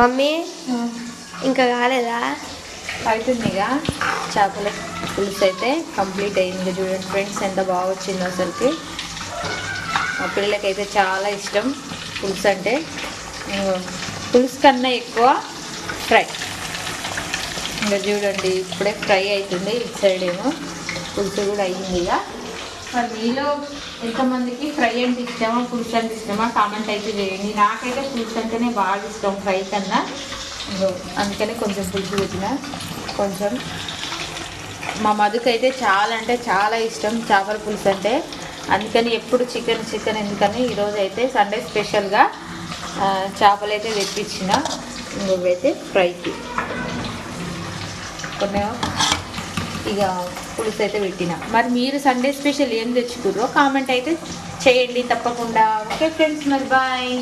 Mummy? ఇంకా కాలేదా? అవుతుందిగా చేపల పులుసు అయితే కంప్లీట్ అయింది చూడండి ఫ్రెండ్స్ ఎంత బాగా వచ్చిందో అసలుకి. మా పిల్లలకైతే చాలా ఇష్టం పులుసు అంటే. పులుసు కన్నా ఎక్కువ ఫ్రై. ఇంకా చూడండి ఇప్పుడే ఫ్రై అవుతుంది ఇటు సైడ్ ఏమో. పులుసు కూడా అయ్యింది ఇక మరి మీలో ఎంతమందికి ఫ్రై అంటే ఇష్టమా పులుసు అంటే ఇష్టమా కామెంట్ అయితే చేయండి నాకైతే పులుసు అంటేనే బాగా ఇష్టం ఫ్రై కన్నా. అందుకనే అందుకని కొంచెం పులుసు పెట్టిన. కొంచెం. మా మధుకైతే చాలా అంటే చాలా ఇష్టం చేపల పులుసు అంటే. అందుకని ఎప్పుడు చికెన్ చికెన్ ఎందుకని ఈరోజు అయితే సండే స్పెషల్గా చేపలు అయితే తెప్పించిన. ఇంకొకైతే ఫ్రైకి. కొన్ని ఇక పులుసు అయితే పెట్టిన. మరి మీరు సండే స్పెషల్ ఏం తెచ్చుకుర్రో కామెంట్ అయితే చేయండి తప్పకుండా. ఓకే ఫ్రెండ్స్ మరి బాయ్